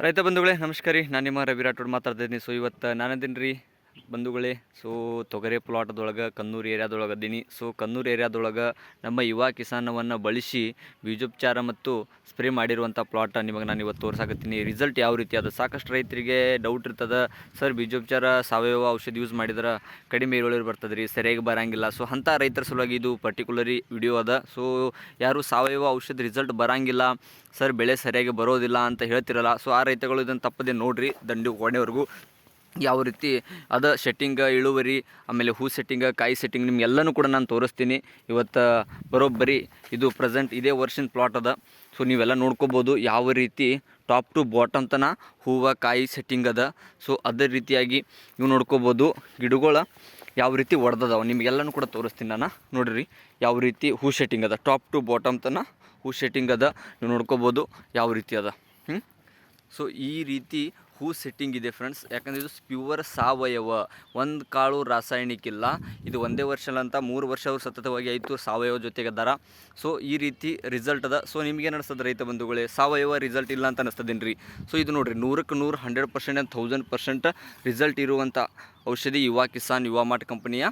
ರೈತ ಬಂಧುಗಳೇ ನಮಸ್ಕಾರ. ರೀ ನಾನು ನಿಮ್ಮ ರವಿ ರಾಠೋಡ್ ಮಾತಾಡ್ತಿದ್ದೀನಿ. ಸೊ ಇವತ್ತು ನಾನು ರೀ ಬಂಧುಗಳೇ, ಸೊ ತೊಗರೆ ಪ್ಲಾಟದೊಳಗೆ, ಕನ್ನೂರು ಏರಿಯಾದೊಳಗೆ ಅದೀನಿ. ಸೊ ಕನ್ನೂರು ಏರಿಯಾದೊಳಗೆ ನಮ್ಮ ಯುವ ಕಿಸಾನವನ್ನು ಬಳಸಿ ಬೀಜೋಪಚಾರ ಮತ್ತು ಸ್ಪ್ರೇ ಮಾಡಿರುವಂಥ ಪ್ಲಾಟ್ ನಿಮಗೆ ನಾನು ಇವತ್ತು ತೋರ್ಸಾಕತ್ತೀನಿ. ರಿಸಲ್ಟ್ ಯಾವ ರೀತಿ ಅದು? ಸಾಕಷ್ಟು ರೈತರಿಗೆ ಡೌಟ್ ಇರ್ತದೆ. ಸರ್, ಬೀಜೋಪಚಾರ ಸಾವಯವ ಔಷಧಿ ಯೂಸ್ ಮಾಡಿದ್ರೆ ಕಡಿಮೆ ಇಳುವರಿ ಬರ್ತದೆ ರೀ ಸರಿಯಾಗಿ ಬರಂಗಿಲ್ಲ. ಸೊ ಅಂಥ ರೈತರ ಸಲುವಾಗಿ ಇದು ಪರ್ಟಿಕ್ಯುಲರಿ ವಿಡಿಯೋ ಅದ. ಸೊ ಯಾರು ಸಾವಯವ ಔಷಧ ರಿಸಲ್ಟ್ ಬರಂಗಿಲ್ಲ, ಸರ್ ಬೆಳೆ ಸರಿಯಾಗಿ ಬರೋದಿಲ್ಲ ಅಂತ ಹೇಳ್ತಿರಲ್ಲ, ಸೊ ಆ ರೈತಗಳು ಇದನ್ನು ತಪ್ಪದೆ ನೋಡಿರಿ, ದಂಡಿ ಕೊನೆವರೆಗೂ ಯಾವ ರೀತಿ ಅದ ಸೆಟ್ಟಿಂಗ ಇಳುವರಿ, ಆಮೇಲೆ ಹೂ ಸೆಟ್ಟಿಂಗ ಕಾಯಿ ಸೆಟ್ಟಿಂಗ್ ನಿಮ್ಗೆಲ್ಲನೂ ಕೂಡ ನಾನು ತೋರಿಸ್ತೀನಿ. ಇವತ್ತು ಬರೋಬ್ಬರಿ ಇದು ಪ್ರೆಸೆಂಟ್ ಇದೇ ವರ್ಷಿನ ಪ್ಲಾಟ್ ಅದ. ಸೊ ನೀವೆಲ್ಲ ನೋಡ್ಕೋಬೋದು ಯಾವ ರೀತಿ ಟಾಪ್ ಟು ಬಾಟಮ್ ತನ ಹೂವು, ಕಾಯಿ ಸೆಟ್ಟಿಂಗ್ ಅದ. ಸೊ ಅದೇ ರೀತಿಯಾಗಿ ನೀವು ನೋಡ್ಕೋಬೋದು. ಗಿಡಗಳ ಯಾವ ರೀತಿ ಒಡೆದದಾವ ನಿಮಗೆಲ್ಲನೂ ಕೂಡ ತೋರಿಸ್ತೀನಿ ನಾನು. ನೋಡಿರಿ ಯಾವ ರೀತಿ ಹೂ ಸೆಟ್ಟಿಂಗ್ ಅದ. ಟಾಪ್ ಟು ಬಾಟಮ್ ತನ ಹೂ ಸೆಟ್ಟಿಂಗ್ ಅದ. ನೀವು ನೋಡ್ಕೋಬೋದು ಯಾವ ರೀತಿ ಅದ. ಹ್ಞೂ ಸೊ ಈ ರೀತಿ ಹೂ ಸೆಟ್ಟಿಂಗ್ ಇದೆ ಫ್ರೆಂಡ್ಸ್ ಯಾಕಂದರೆ ಇದು ಪ್ಯೂವರ್ ಸಾವಯವ. ಒಂದು ಕಾಳು ರಾಸಾಯನಿಕ ಇಲ್ಲ. ಇದು ಒಂದೇ ವರ್ಷ ಅಂತ ಮೂರು ವರ್ಷ ಅವರು ಸತತವಾಗಿ ಆಯಿತು ಸಾವಯವ ಜೊತೆಗೆ ದರ ಸೊ ಈ ರೀತಿ ರಿಸಲ್ಟ್ ಅದ. ಸೊ ನಿಮ್ಗೆ ಅನಿಸ್ತದೆ ರೈತ ಬಂಧುಗಳೇ? ಸಾವಯವ ರಿಸಲ್ಟ್ ಇಲ್ಲ ಅಂತ ಅನಿಸ್ತದೇನು ರೀ ಸೊ ಇದು ನೋಡಿರಿ, ನೂರಕ್ಕೆ ನೂರು hundred percent and thousand percent result ಇರುವಂಥ ಔಷಧಿ ಯುವ ಕಿಸಾನ್ ಯುವ ಮಾರ್ಟ್ ಕಂಪನಿಯ